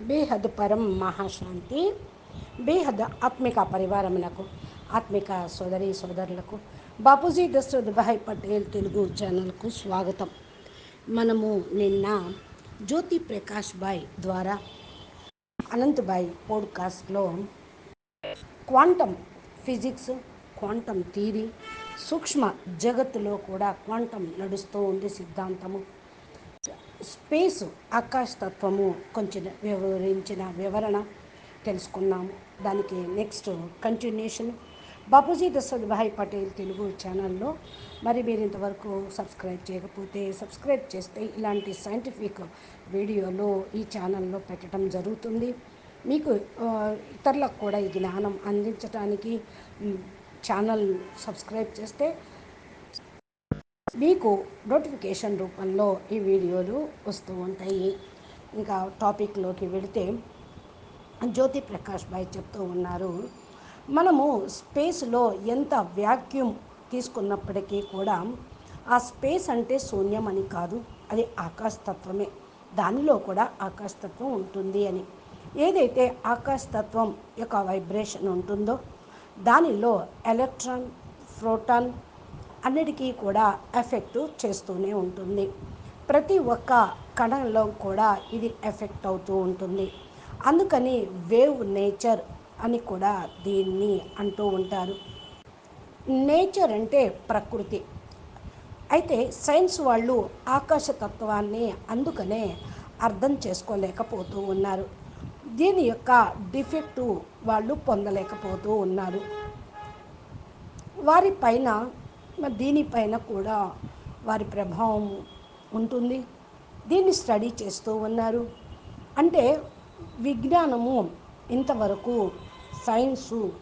బేహద్ పరం మహాశాంతి బేహద్ ఆత్మిక పరివారమునకు ఆత్మిక సోదరి సోదరులకు బాపూజీ దశరథ్ భాయ్ పటేల్ తెలుగు ఛానల్కు స్వాగతం. మనము నిన్న జ్యోతి ప్రకాష్ బాయ్ ద్వారా అనంతబాయ్ పోడ్కాస్ట్లో క్వాంటమ్ ఫిజిక్స్ క్వాంటమ్ థీరీ సూక్ష్మ జగత్తులో కూడా క్వాంటమ్ నడుస్తూ ఉంది సిద్ధాంతము. స్పేస్ ఆకాశ తత్వము కొంచెం వివరించిన వివరణ తెలుసుకున్నాము. దానికి నెక్స్ట్ కంటిన్యూషన్. బాపూజీ దశరథ్ భాయ్ పటేల్ తెలుగు ఛానల్లో మరి మీరు ఇంతవరకు సబ్స్క్రైబ్ చేయకపోతే సబ్స్క్రైబ్ చేస్తే ఇలాంటి సైంటిఫిక్ వీడియోలు ఈ ఛానల్లో పెట్టడం జరుగుతుంది. మీకు ఇతరులకు కూడా ఈ జ్ఞానం అందించడానికి ఛానల్ సబ్స్క్రైబ్ చేస్తే మీకు నోటిఫికేషన్ రూపంలో ఈ వీడియోలు వస్తూ ఉంటాయి. ఇంకా టాపిక్లోకి వెళితే జ్యోతి ప్రకాష్ భాయ్ చెప్తూ ఉన్నారు. మనము స్పేస్లో ఎంత వ్యాక్యూమ్ తీసుకున్నప్పటికీ కూడా ఆ స్పేస్ అంటే శూన్యం అని కాదు అది ఆకాశతత్వమే. దానిలో కూడా ఆకాశతత్వం ఉంటుంది అని. ఏదైతే ఆకాశతత్వం యొక్క వైబ్రేషన్ ఉంటుందో దానిలో ఎలక్ట్రాన్ ప్రోటాన్ అన్నిటికీ కూడా ఎఫెక్ట్ చేస్తూనే ఉంటుంది. ప్రతి ఒక్క కణంలో కూడా ఇది ఎఫెక్ట్ అవుతూ ఉంటుంది. అందుకని వేవ్ నేచర్ అని కూడా దీన్ని అంటూ ఉంటారు. నేచర్ అంటే ప్రకృతి. అయితే సైన్స్ వాళ్ళు ఆకాశతత్వాన్ని అందుకనే అర్థం చేసుకోలేకపోతూ ఉన్నారు. దీని యొక్క డిఫెక్టు వాళ్ళు పొందలేకపోతూ ఉన్నారు. వారి పైన మరి దీనిపైన కూడా వారి ప్రభావం ఉంటుంది. దీన్ని స్టడీ చేస్తూ ఉన్నారు. అంటే విజ్ఞానము ఇంతవరకు సైన్సు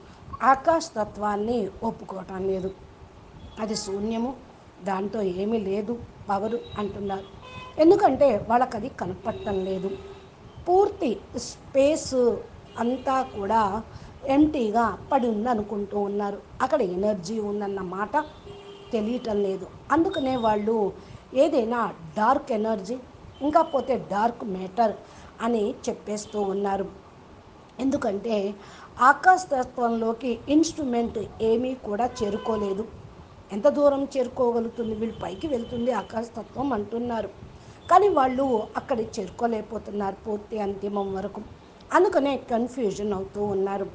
ఆకాశ తత్వాన్ని ఒప్పుకోవటం లేదు. అది శూన్యము దాంతో ఏమీ లేదు పవరు అంటున్నారు. ఎందుకంటే వాళ్ళకి అది కనపడటం లేదు. పూర్తి స్పేస్ అంతా కూడా ఎంటీగా పడి ఉంది అనుకుంటూ ఉన్నారు. అక్కడ ఎనర్జీ ఉందన్న మాట తెలియటం లేదు. అందుకనే వాళ్ళు ఏదైనా డార్క్ ఎనర్జీ ఇంకా పోతే డార్క్ మ్యాటర్ అని చెప్పేస్తూ ఉన్నారు. ఎందుకంటే ఆకాశతత్వంలోకి ఇన్స్ట్రుమెంట్ ఏమీ కూడా చేరుకోలేదు. ఎంత దూరం చేరుకోగలుగుతుంది? వీళ్ళు పైకి వెళ్తుంది ఆకాశతత్వం అంటున్నారు. కానీ వాళ్ళు అక్కడికి చేరుకోలేకపోతున్నారు పూర్తి అంతిమం వరకు. అందుకనే కన్ఫ్యూజన్ అవుతూ ఉన్నారు.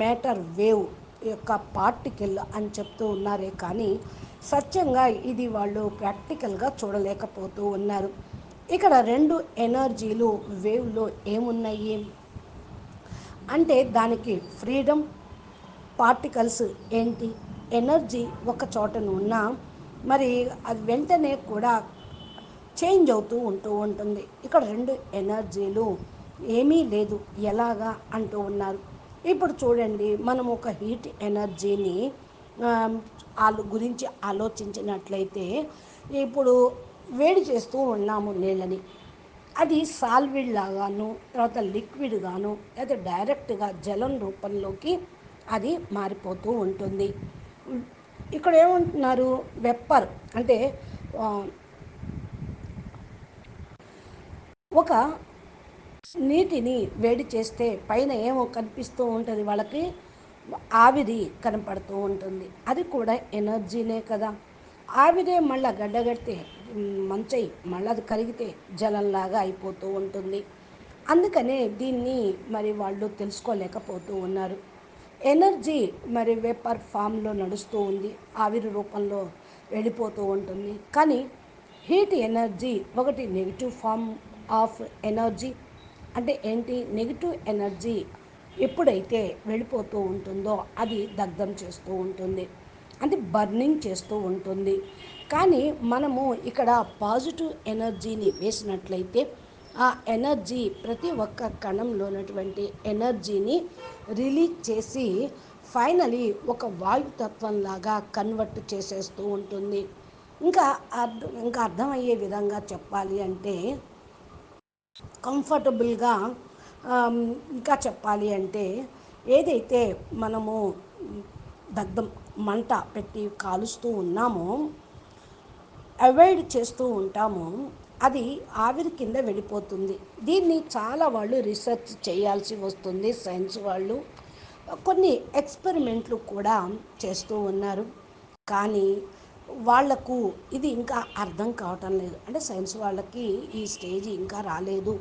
మ్యాటర్ వేవ్ యొక్క పార్టికల్ అని చెప్తూ ఉన్నారే కానీ సత్యంగా ఇది వాళ్ళు ప్రాక్టికల్గా చూడలేకపోతూ ఉన్నారు. ఇక్కడ రెండు ఎనర్జీలు వేవ్లో ఏమున్నాయి? అంటే దానికి ఫ్రీడమ్ పార్టికల్స్ ఏంటి? ఎనర్జీ ఒక చోటన ఉన్నా మరి అది వెంటనే కూడా చేంజ్ అవుతూ ఉంటూ ఉంటుంది. ఇక్కడ రెండు ఎనర్జీలు ఏమీ లేదు. ఎలాగా అంటూ ఉన్నారు. ఇప్పుడు చూడండి మనం ఒక హీట్ ఎనర్జీని గురించి ఆలోచించినట్లయితే ఇప్పుడు వేడి చేస్తూ ఉన్నాము నీళ్ళని. అది సాల్విడ్ లాగాను తర్వాత లిక్విడ్ గాను లేదా డైరెక్ట్గా జలం రూపంలోకి అది మారిపోతూ ఉంటుంది. ఇక్కడ ఏమంటున్నారు? వెప్పర్ అంటే ఒక నీటిని వేడి చేస్తే పైన ఏమో కనిపిస్తూ ఉంటుంది వాళ్ళకి. ఆవిరి కనపడుతూ ఉంటుంది. అది కూడా ఎనర్జీనే కదా. ఆవిరే మళ్ళీ గడ్డగడితే మంచి మంచై మళ్ళీ అది కరిగితే జలంలాగా అయిపోతూ ఉంటుంది. అందుకనే దీన్ని మరి వాళ్ళు తెలుసుకోలేకపోతూ ఉన్నారు. ఎనర్జీ మరి వేపర్ ఫామ్లో నడుస్తూ ఉంది. ఆవిరి రూపంలో వెళ్ళిపోతూ ఉంటుంది. కానీ హీట్ ఎనర్జీ ఒకటి నెగిటివ్ ఫామ్ ఆఫ్ ఎనర్జీ. అంటే ఏంటి? నెగిటివ్ ఎనర్జీ ఎప్పుడైతే వెళ్ళిపోతూ ఉంటుందో అది దగ్ధం చేస్తూ ఉంటుంది. అది బర్నింగ్ చేస్తూ ఉంటుంది. కానీ మనము ఇక్కడ పాజిటివ్ ఎనర్జీని వేసినట్లయితే ఆ ఎనర్జీ ప్రతి ఒక్క కణంలో ఉన్నటువంటి ఎనర్జీని రిలీజ్ చేసి ఫైనలీ ఒక వాయుతత్వంలాగా కన్వర్ట్ చేసేస్తూ ఉంటుంది. ఇంకా అర్థం ఇంకా అర్థమయ్యే విధంగా చెప్పాలి అంటే కంఫర్టబుల్గా ఇంకా చెప్పాలి అంటే ఏదైతే మనము దగ్ధం మంట పెట్టి కాలుస్తూ ఉన్నామో అవాయిడ్ చేస్తూ ఉంటామో అది ఆవిరి కింద వెళ్ళిపోతుంది. దీన్ని చాలా వాళ్ళు రీసెర్చ్ చేయాల్సి వస్తుంది. సైన్స్ వాళ్ళు కొన్ని ఎక్స్పెరిమెంట్లు కూడా చేస్తూ ఉన్నారు. కానీ వాళ్ళకు ఇది ఇంకా అర్థం కావటం లేదు. అంటే సైన్స్ వాళ్ళకి ఈ స్టేజ్ ఇంకా రాలేదు.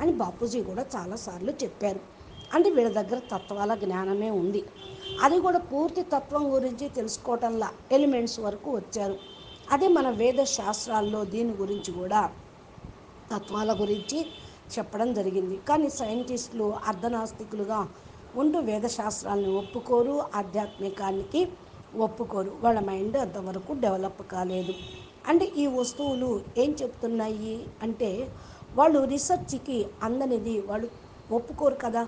అని బాపూజీ కూడా చాలాసార్లు చెప్పారు. అంటే వీళ్ళ దగ్గర తత్వాల జ్ఞానమే ఉంది. అది కూడా పూర్తి తత్వం గురించి తెలుసుకోవటంలా ఎలిమెంట్స్ వరకు వచ్చారు. అదే మన వేద శాస్త్రాల్లో దీని గురించి కూడా తత్వాల గురించి చెప్పడం జరిగింది. కానీ సైంటిస్టులు అర్ధనాస్తికులుగా ఉంటూ వేదశాస్త్రాలను ఒప్పుకోరు ఆధ్యాత్మికానికి ఒప్పుకోరు. వాళ్ళ మైండ్ అంతవరకు డెవలప్ కాలేదు. అంటే ఈ వస్తువులు ఏం చెప్తున్నాయి అంటే వాళ్ళు రీసెర్చ్కి అందనిది వాళ్ళు ఒప్పుకోరు కదా.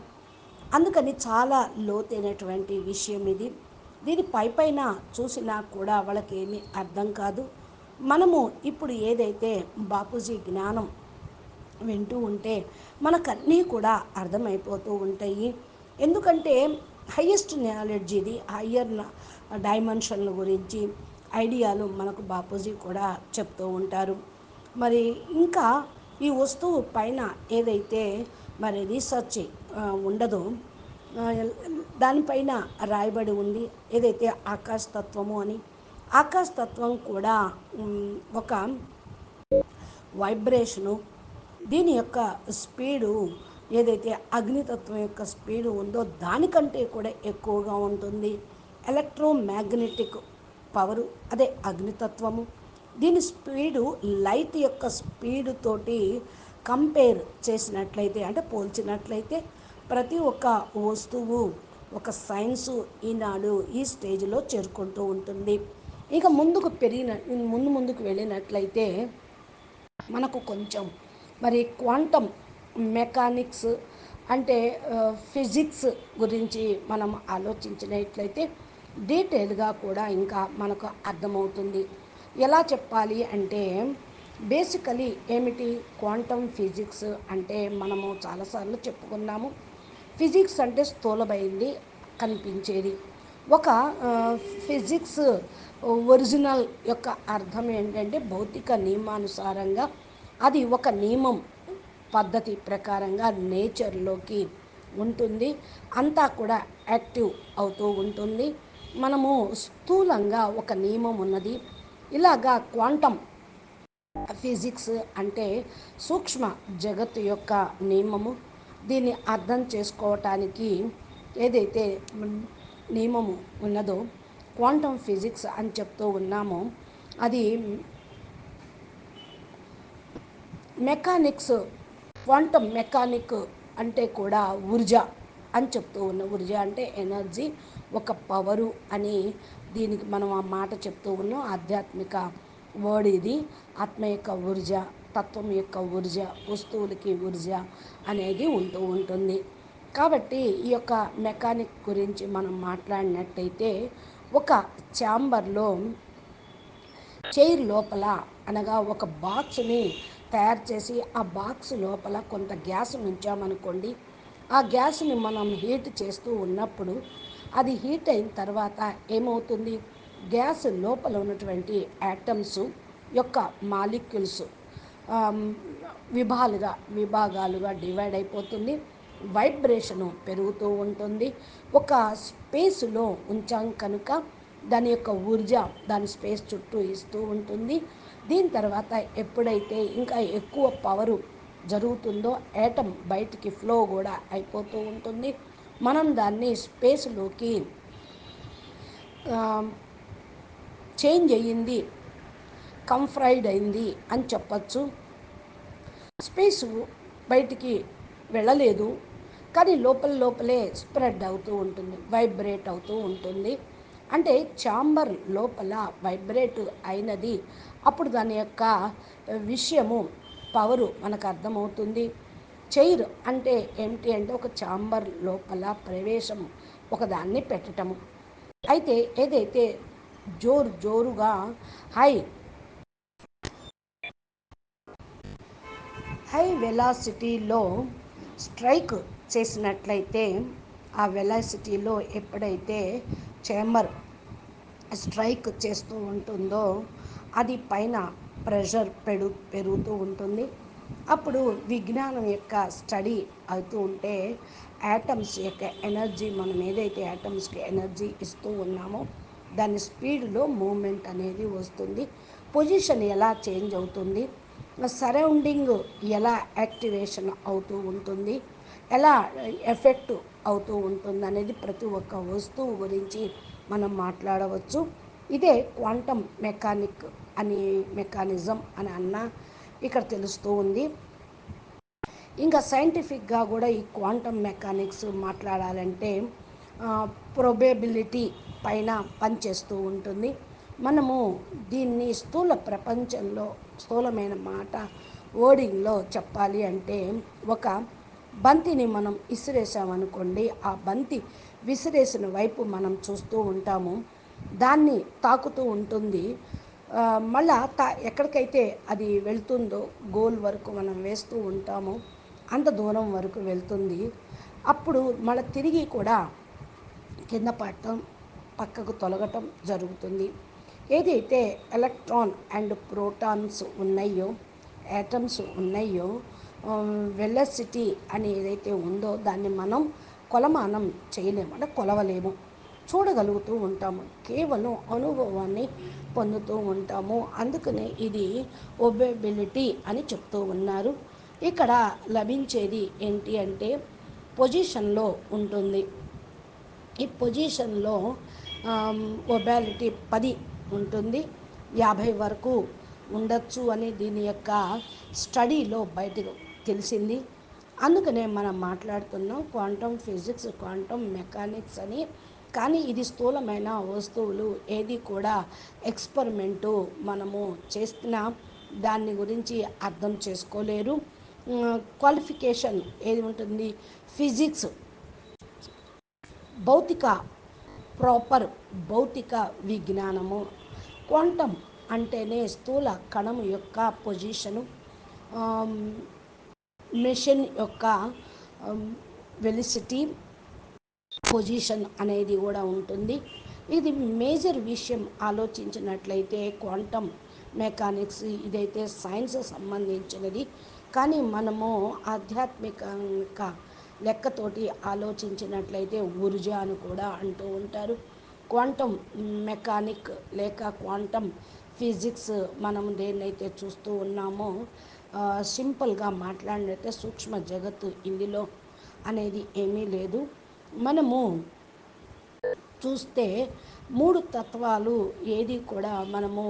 అందుకని చాలా లోతైనటువంటి విషయం ఇది. దీని పై పైన చూసినా కూడా వాళ్ళకి ఏమీ అర్థం కాదు. మనము ఇప్పుడు ఏదైతే బాపూజీ జ్ఞానం వింటూ ఉంటే మనకన్నీ కూడా అర్థమైపోతూ ఉంటాయి. ఎందుకంటే హయ్యెస్ట్ నాలెడ్జ్ ఇది. హయ్యర్ డైమెన్షన్ల గురించి ఐడియాలు మనకు బాపూజీ కూడా చెప్తూ ఉంటారు. మరి ఇంకా ఈ వస్తువు పైన ఏదైతే మరి రీసెర్చ్ ఉండదో దానిపైన రాయబడి ఉంది. ఏదైతే ఆకాశతత్వము అని ఆకాశతత్వం కూడా ఒక వైబ్రేషను దీని యొక్క స్పీడు ఏదైతే అగ్నితత్వం యొక్క స్పీడు ఉందో దానికంటే కూడా ఎక్కువగా ఉంటుంది. ఎలక్ట్రోమ్యాగ్నెటిక్ పవరు అదే అగ్నితత్వము దీని స్పీడు లైట్ యొక్క స్పీడ్ తోటి కంపేర్ చేసినట్లయితే అంటే పోల్చినట్లయితే ప్రతి ఒక్క వస్తువు ఒక సైన్సు ఈనాడు ఈ స్టేజ్లో చేరుకుంటూ ఉంటుంది. ఇక ముందుకు పెరిగిన ముందు ముందుకు వెళ్ళినట్లయితే మనకు కొంచెం మరి క్వాంటమ్ మెకానిక్స్ అంటే ఫిజిక్స్ గురించి మనం ఆలోచించినట్లయితే డీటెయిల్గా కూడా ఇంకా మనకు అర్థమవుతుంది. ఎలా చెప్పాలి అంటే బేసికలీ ఏమిటి క్వాంటమ్ ఫిజిక్స్ అంటే మనము చాలాసార్లు చెప్పుకున్నాము. ఫిజిక్స్ అంటే స్థూలమైంది కనిపించేది. ఒక ఫిజిక్స్ ఒరిజినల్ యొక్క అర్థం ఏంటంటే భౌతిక నియమానుసారంగా అది ఒక నియమం పద్ధతి ప్రకారంగా నేచర్లోకి ఉంటుంది. అంతా కూడా యాక్టివ్ అవుతూ ఉంటుంది. మనము స్థూలంగా ఒక నియమం ఉన్నది. ఇలాగా క్వాంటమ్ ఫిజిక్స్ అంటే సూక్ష్మ జగత్తు యొక్క నియమము. దీన్ని అర్థం చేసుకోవటానికి ఏదైతే నియమము ఉన్నదో క్వాంటమ్ ఫిజిక్స్ అని చెప్తూ ఉన్నామో అది మెకానిక్స్ క్వాంటమ్ మెకానిక్ అంటే కూడా ఊర్జ అని చెప్తూ ఉన్న ఊర్జ అంటే ఎనర్జీ ఒక పవరు అని దీనికి మనం ఆ మాట చెప్తూ ఉన్నాం. ఆధ్యాత్మిక వర్డ్ ఇది. ఆత్మ యొక్క ఊర్జ తత్వం యొక్క ఊర్జ వస్తువులకి ఊర్జ అనేది ఉంటూ ఉంటుంది. కాబట్టి ఈ యొక్క మెకానిక్ గురించి మనం మాట్లాడినట్టయితే ఒక ఛాంబర్లో చైర్ లోపల అనగా ఒక బాక్స్ని తయారు చేసి ఆ బాక్స్ లోపల కొంత గ్యాస్ ఉంచామనుకోండి. ఆ గ్యాస్ని మనం హీట్ చేస్తూ ఉన్నప్పుడు అది హీట్ అయిన తర్వాత ఏమవుతుంది? గ్యాస్ లోపల ఉన్నటువంటి యాటమ్స్ యొక్క మాలిక్యూల్స్ విభాలుగా విభాగాలుగా డివైడ్ అయిపోతుంది. వైబ్రేషను పెరుగుతూ ఉంటుంది. ఒక స్పేస్లో ఉంచాం కనుక దాని యొక్క ఊర్జ దాని స్పేస్ చుట్టూ ఇస్తూ ఉంటుంది. దీని తర్వాత ఎప్పుడైతే ఇంకా ఎక్కువ పవరు జరుగుతుందో యాటమ్ బయటికి ఫ్లో కూడా అయిపోతూ ఉంటుంది. మనం దాన్ని స్పేస్లోకి చేంజ్ అయ్యింది కంఫ్రైడ్ అయింది అని చెప్పచ్చు. స్పేసు బయటికి వెళ్ళలేదు కానీ లోపల లోపలే స్ప్రెడ్ అవుతూ ఉంటుంది వైబ్రేట్ అవుతూ ఉంటుంది. అంటే చాంబర్ లోపల వైబ్రేట్ అయినది అప్పుడు దాని యొక్క విషయము పవరు మనకు అర్థమవుతుంది. చైర్ అంటే ఏమిటి అంటే ఒక చాంబర్ లోపల ప్రవేశం ఒకదాన్ని పెట్టటము. అయితే ఏదైతే జోరు జోరుగా హై హై వెలాసిటీలో స్ట్రైక్ చేసినట్లయితే ఆ వెలాసిటీలో ఎప్పుడైతే చేంబర్ స్ట్రైక్ చేస్తూ ఉంటుందో అది పైన ప్రెషర్ పెడు పెరుగుతూ ఉంటుంది. అప్పుడు విజ్ఞానం యొక్క స్టడీ అవుతూ ఉంటే యాటమ్స్ యొక్క ఎనర్జీ మనం ఏదైతే యాటమ్స్కి ఎనర్జీ ఇస్తూ ఉన్నామో దాని స్పీడ్లో మూమెంట్ అనేది వస్తుంది. పొజిషన్ ఎలా చేంజ్ అవుతుంది? సరౌండింగ్ ఎలా యాక్టివేషన్ అవుతూ ఉంటుంది? ఎలా ఎఫెక్ట్ అవుతూ ఉంటుంది అనేది ప్రతి ఒక్క వస్తువు గురించి మనం మాట్లాడవచ్చు. ఇదే క్వాంటమ్ మెకానిక్ అని మెకానిజం అని అన్నా ఇక్కడ తెలుస్తూ ఉంది. ఇంకా సైంటిఫిక్గా కూడా ఈ క్వాంటమ్ మెకానిక్స్ మాట్లాడాలంటే ప్రొబేబిలిటీ పైన పనిచేస్తూ ఉంటుంది. మనము దీన్ని స్థూల ప్రపంచంలో స్థూలమైన మాట ఓడింగ్లో చెప్పాలి అంటే ఒక బంతిని మనం విసిరేసామనుకోండి ఆ బంతి విసిరేసిన వైపు మనం చూస్తూ ఉంటాము. దాన్ని తాకుతూ ఉంటుంది. మళ్ళా తా ఎక్కడికైతే అది వెళ్తుందో గోల్ వరకు మనం వేస్తూ ఉంటామో అంత దూరం వరకు వెళ్తుంది. అప్పుడు మళ్ళీ తిరిగి కూడా కింద పడటం పక్కకు తొలగటం జరుగుతుంది. ఏదైతే ఎలక్ట్రాన్ అండ్ ప్రోటాన్స్ ఉన్నాయో యాటమ్స్ ఉన్నాయో వెల్లసిటీ అని ఏదైతే ఉందో దాన్ని మనం కొలమానం చేయలేము అంటే కొలవలేము. చూడగలుగుతూ ఉంటాము. కేవలం అనుభవాన్ని పొందుతూ ఉంటాము. అందుకనే ఇది ఒబెబిలిటీ అని చెప్తూ ఉన్నారు. ఇక్కడ లభించేది ఏంటి అంటే పొజిషన్లో ఉంటుంది. ఈ పొజిషన్లో ఒబాలిటీ పది ఉంటుంది. యాభై వరకు ఉండొచ్చు అని దీని యొక్క స్టడీలో బయటకు తెలిసింది. అందుకనే మనం మాట్లాడుతున్నాం క్వాంటమ్ ఫిజిక్స్ క్వాంటమ్ మెకానిక్స్ అని. కానీ ఇది స్థూలమైన వస్తువులు ఏది కూడా ఎక్స్పెరిమెంటు మనము చేసిన దాన్ని గురించి అర్థం చేసుకోలేరు. క్వాలిఫికేషన్ ఏది ఉంటుంది? ఫిజిక్స్. భౌతిక ప్రాపర్ భౌతిక విజ్ఞానము. క్వాంటమ్ అంటేనే స్థూల కణం యొక్క పొజిషను. మెషిన్ యొక్క వెలిసిటీ. పొజిషన్ అనేది కూడా ఉంటుంది. ఇది మేజర్ విషయం ఆలోచించినట్లయితే క్వాంటమ్ మెకానిక్స్ ఇదైతే సైన్స్ సంబంధించినది. కానీ మనము ఆధ్యాత్మిక లెక్కతోటి ఆలోచించినట్లయితే ఊర్జ అని కూడా అంటూ ఉంటారు. క్వాంటమ్ మెకానిక్ లేక క్వాంటమ్ ఫిజిక్స్ మనం దేన్నైతే చూస్తూ ఉన్నామో సింపుల్గా మాట్లాడినట్టే సూక్ష్మ జగత్తు ఇందులో అనేది ఏమీ లేదు. మనము చూస్తే మూడు తత్వాలు ఏది కూడా మనము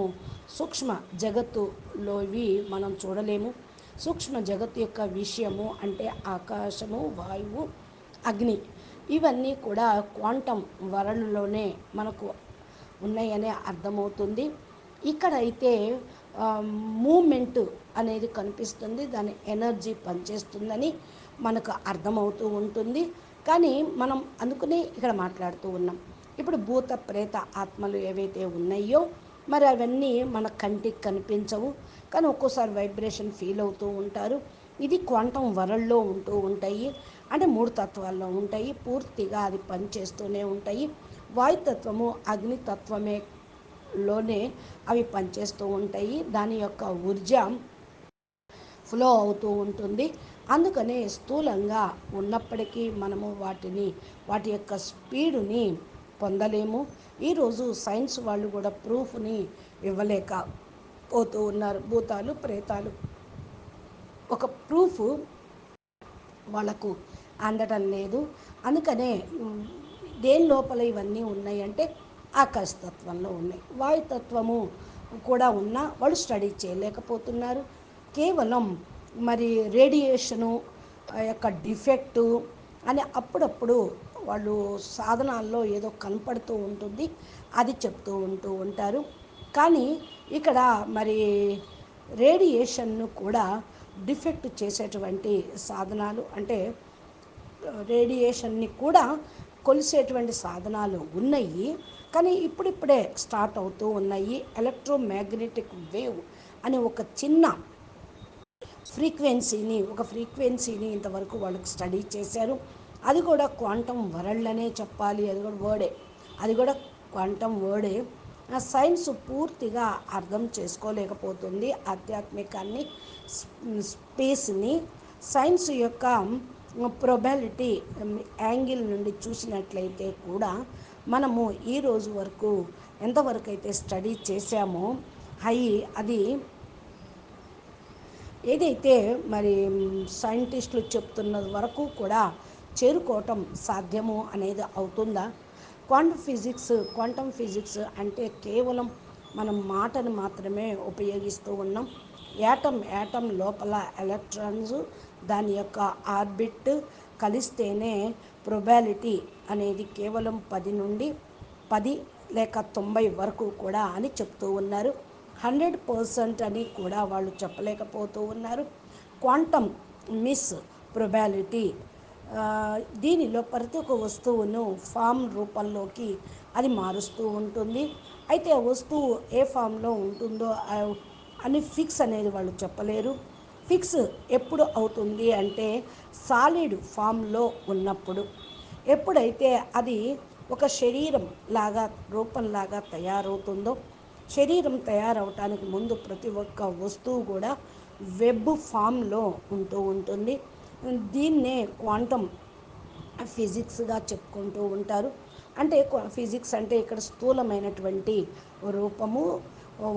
సూక్ష్మ జగత్తులోవి మనం చూడలేము. సూక్ష్మ జగత్తు యొక్క విషయము అంటే ఆకాశము వాయువు అగ్ని ఇవన్నీ కూడా క్వాంటం వరల్డ్లోనే మనకు ఉన్నాయనే అర్థమవుతుంది. ఇక్కడైతే మూమెంట్ అనేది కనిపిస్తుంది. దాని ఎనర్జీ పనిచేస్తుందని మనకు అర్థమవుతూ ఉంటుంది. కానీ మనం అందుకునే ఇక్కడ మాట్లాడుతూ ఉన్నాం. ఇప్పుడు భూత ప్రేత ఆత్మలు ఏవైతే ఉన్నాయో మరి అవన్నీ మన కంటికి కనిపించవు. కానీ ఒక్కోసారి వైబ్రేషన్ ఫీల్ అవుతూ ఉంటారు. ఇది క్వాంటం వరల్డ్లో ఉంటూ ఉంటాయి. అంటే మూడు తత్వాల్లో ఉంటాయి. పూర్తిగా అది పనిచేస్తూనే ఉంటాయి. వాయుతత్వము అగ్నితత్వమే లోనే అవి పనిచేస్తూ ఉంటాయి. దాని యొక్క ఊర్జ ఫ్లో అవుతూ ఉంటుంది. అందుకనే స్థూలంగా ఉన్నప్పటికీ మనము వాటిని వాటి యొక్క స్పీడుని పొందలేము. ఈరోజు సైన్స్ వాళ్ళు కూడా ప్రూఫ్ని ఇవ్వలేక పోతూ ఉన్నారు. భూతాలు ప్రేతాలు. ఒక ప్రూఫ్ వాళ్ళకు అందడం లేదు. అందుకనే దేని లోపల ఇవన్నీ ఉన్నాయంటే ఆకాశతత్వంలో ఉన్నాయి. వాయుతత్వము కూడా ఉన్నా వాళ్ళు స్టడీ చేయలేకపోతున్నారు. కేవలం మరి రేడియేషను యొక్క డిఫెక్టు అని అప్పుడప్పుడు వాళ్ళు సాధనాల్లో ఏదో కనపడుతూ ఉంటుంది అది చెప్తూ ఉంటూ ఉంటారు. కానీ ఇక్కడ మరి రేడియేషన్ను కూడా డిఫెక్ట్ చేసేటువంటి సాధనాలు అంటే రేడియేషన్ని కూడా కొలిసేటువంటి సాధనాలు ఉన్నాయి. కానీ ఇప్పుడిప్పుడే స్టార్ట్ అవుతూ ఉన్నాయి. ఎలక్ట్రోమాగ్నెటిక్ వేవ్ అని ఒక చిన్న ఫ్రీక్వెన్సీని ఒక ఫ్రీక్వెన్సీని ఇంతవరకు వాళ్ళకి స్టడీ చేశారు. అది కూడా క్వాంటమ్ వరల్డ్ అనే చెప్పాలి. అది కూడా వర్డే. అది కూడా క్వాంటమ్ వర్డే. సైన్స్ పూర్తిగా అర్థం చేసుకోలేకపోతుంది. ఆధ్యాత్మికాన్ని స్పేస్ని సైన్స్ యొక్క ప్రొబాలిటీ యాంగిల్ నుండి చూసినట్లయితే కూడా మనము ఈ రోజు వరకు ఎంతవరకు అయితే స్టడీ చేశామో అయి అది ఏదైతే మరి సైంటిస్టులు చెప్తున్న వరకు కూడా చేరుకోవటం సాధ్యము అనేది అవుతుందా? క్వాంటమ్ ఫిజిక్స్ క్వాంటమ్ ఫిజిక్స్ అంటే కేవలం మనం మాటను మాత్రమే ఉపయోగిస్తూ ఉన్నాం. యాటమ్ యాటమ్ లోపల ఎలక్ట్రాన్స్ దాని యొక్క ఆర్బిట్ కలిస్తేనే ప్రొబాలిటీ అనేది కేవలం పది నుండి పది లేక తొంభై వరకు కూడా అని చెప్తూ ఉన్నారు. హండ్రెడ్ పర్సెంట్ అని కూడా వాళ్ళు చెప్పలేకపోతూ ఉన్నారు. క్వాంటమ్ మిస్ ప్రొబాలిటీ దీనిలో ప్రతి ఒక్క వస్తువును ఫామ్ రూపంలోకి అది మారుస్తూ ఉంటుంది. అయితే ఆ వస్తువు ఏ ఫామ్లో ఉంటుందో అని ఫిక్స్ అనేది వాళ్ళు చెప్పలేరు. ఫిక్స్ ఎప్పుడు అవుతుంది అంటే సాలిడ్ ఫామ్లో ఉన్నప్పుడు. ఎప్పుడైతే అది ఒక శరీరం లాగా రూపంలాగా తయారవుతుందో శరీరం తయారవటానికి ముందు ప్రతి ఒక్క వస్తువు కూడా వెబ్ ఫామ్లో ఉంటూ ఉంటుంది. దీన్నే క్వాంటమ్ ఫిజిక్స్గా చెప్పుకుంటూ ఉంటారు. అంటే ఫిజిక్స్ అంటే ఇక్కడ స్థూలమైనటువంటి రూపము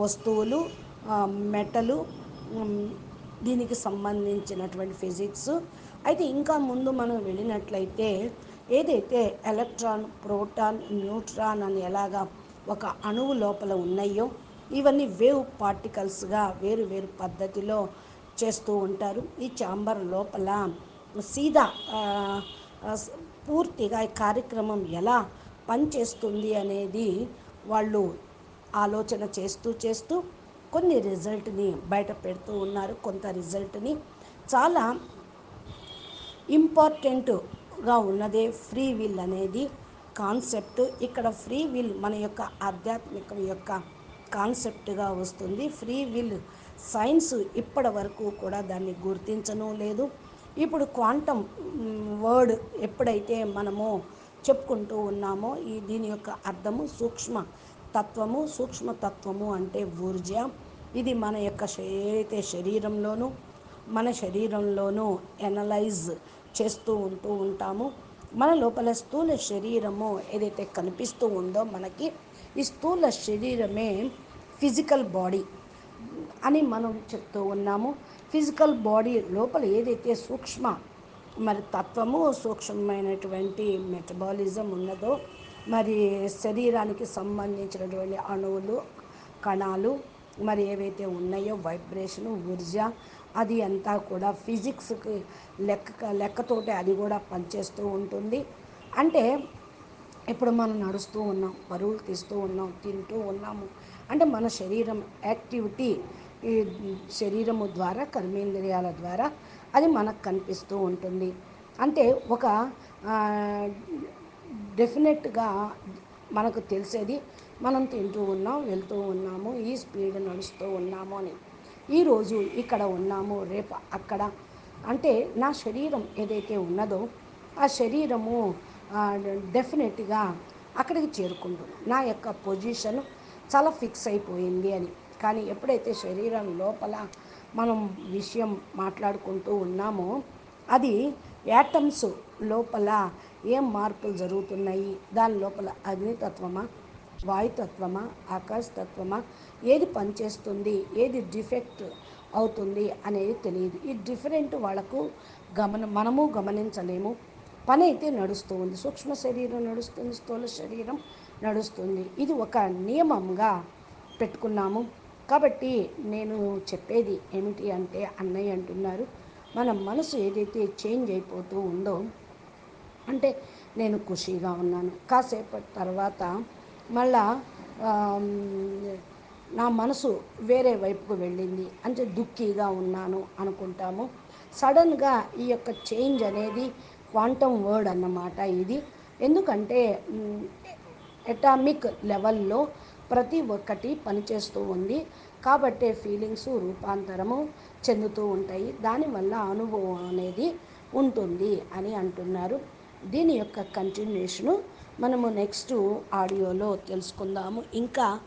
వస్తువులు మెటలు దీనికి సంబంధించినటువంటి ఫిజిక్స్. అయితే ఇంకా ముందు మనం వెళ్ళినట్లయితే ఏదైతే ఎలక్ట్రాన్ ప్రోటాన్ న్యూట్రాన్ అని ఎలాగా ఒక అణువు లోపల ఉన్నాయో ఇవన్నీ వేవ్ పార్టికల్స్గా వేరు వేరు పద్ధతిలో చేస్తూ ఉంటారు. ఈ చాంబర్ లోపల సీదా పూర్తిగా ఈ కార్యక్రమం ఎలా పనిచేస్తుంది అనేది వాళ్ళు ఆలోచన చేస్తూ చేస్తూ కొన్ని రిజల్ట్ని బయట పెడుతూ ఉన్నారు. కొంత రిజల్ట్ని చాలా ఇంపార్టెంట్గా ఉన్నదే ఫ్రీ విల్ అనేది కాన్సెప్ట్ ఇక్కడ ఫ్రీ విల్ మన యొక్క ఆధ్యాత్మికం యొక్క కాన్సెప్ట్గా వస్తుంది. ఫ్రీ విల్ సైన్స్ ఇప్పటి వరకు కూడా దాన్ని గుర్తించను లేదు. ఇప్పుడు క్వాంటమ్ వర్డ్ ఎప్పుడైతే మనము చెప్పుకుంటూ ఉన్నామో ఈ దీని యొక్క అర్థము సూక్ష్మ తత్వము సూక్ష్మతత్వము అంటే ఊర్జ. ఇది మన యొక్క ఏదైతే శరీరంలోనూ మన శరీరంలోనూ ఎనలైజ్ చేస్తూ ఉంటూ ఉంటాము. మన లోపల స్థూల శరీరము ఏదైతే కనిపిస్తూ ఉందో మనకి ఈ స్థూల శరీరమే ఫిజికల్ బాడీ అని మనం చెప్తూ ఉన్నాము. ఫిజికల్ బాడీ లోపల ఏదైతే సూక్ష్మ మరి తత్వము సూక్ష్మమైనటువంటి మెటబాలిజం ఉన్నదో మరి శరీరానికి సంబంధించినటువంటి అణువులు కణాలు మరి ఏవైతే ఉన్నాయో వైబ్రేషను ఊర్జ అది అంతా కూడా ఫిజిక్స్కి లెక్క లెక్కతోటి అది కూడా పనిచేస్తూ ఉంటుంది. అంటే ఇప్పుడు మనం నడుస్తూ ఉన్నాం పరుగులు తీస్తూ ఉన్నాం తింటూ ఉన్నాము. అంటే మన శరీరం యాక్టివిటీ ఈ శరీరము ద్వారా కర్మేంద్రియాల ద్వారా అది మనకు కనిపిస్తూ ఉంటుంది. అంటే ఒక డెఫినెట్గా మనకు తెలిసేది మనం తింటూ ఉన్నాం వెళ్తూ ఉన్నాము ఈ స్పీడ్ నడుస్తూ ఉన్నాము అని. ఈరోజు ఇక్కడ ఉన్నాము రేపు అక్కడ. అంటే నా శరీరం ఏదైతే ఉన్నదో ఆ శరీరము డెఫినెట్గా అక్కడికి చేరుకుంటుంది. నా యొక్క పొజిషన్ చాలా ఫిక్స్ అయిపోయింది అని. కానీ ఎప్పుడైతే శరీరం లోపల మనం విషయం మాట్లాడుకుంటూ ఉన్నామో అది యాటమ్స్ లోపల ఏం మార్పులు జరుగుతున్నాయి దాని లోపల అగ్నితత్వమా వాయుతత్వమా ఆకాశతత్వమా ఏది పనిచేస్తుంది ఏది డిఫెక్ట్ అవుతుంది అనేది తెలియదు. ఈ డిఫరెంట్ వాళ్ళకు గమన మనము గమనించలేము. పని అయితే నడుస్తూ ఉంది సూక్ష్మ శరీరం నడుస్తుంది స్థూల శరీరం నడుస్తుంది. ఇది ఒక నియమంగా పెట్టుకున్నాము. కాబట్టి నేను చెప్పేది ఏమిటి అంటే అన్నయ్య అంటున్నారు మన మనసు ఏదైతే చేంజ్ అయిపోతూ ఉందో అంటే నేను ఖుషీగా ఉన్నాను. కాసేపటి తర్వాత మళ్ళా నా మనసు వేరే వైపుకు వెళ్ళింది. అంటే దుఃఖీగా ఉన్నాను అనుకుంటాము. సడన్గా ఈ యొక్క చేంజ్ అనేది క్వాంటమ్ వర్డ్ అన్నమాట ఇది. ఎందుకంటే ఎటామిక్ లెవెల్లో ప్రతి ఒక్కటి పనిచేస్తూ ఉంది. కాబట్టి ఫీలింగ్స్ రూపాంతరము చెందుతూ ఉంటాయి. దానివల్ల అనుభవం అనేది ఉంటుంది అని అంటున్నారు. దీని యొక్క కంటిన్యూషను మనము నెక్స్ట్ ఆడియోలో తెలుసుకుందాము. ఇంకా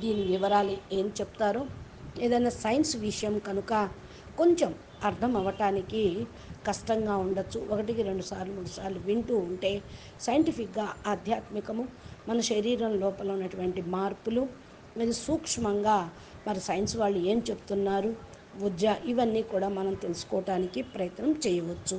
దీని వివరాలు ఏం చెప్తారో? ఏదైనా సైన్స్ విషయం కనుక కొంచెం అర్థం అవ్వటానికి కష్టంగా ఉండొచ్చు. ఒకటికి రెండు సార్లు మూడు సార్లు వింటూ ఉంటే సైంటిఫిక్గా ఆధ్యాత్మికము మన శరీరం లోపల ఉన్నటువంటి మార్పులు ఇది సూక్ష్మంగా మరి సైన్స్ వాళ్ళు ఏం చెప్తున్నారు? ఉజ్జ ఇవన్నీ కూడా మనం తెలుసుకోవటానికి ప్రయత్నం చేయవచ్చు.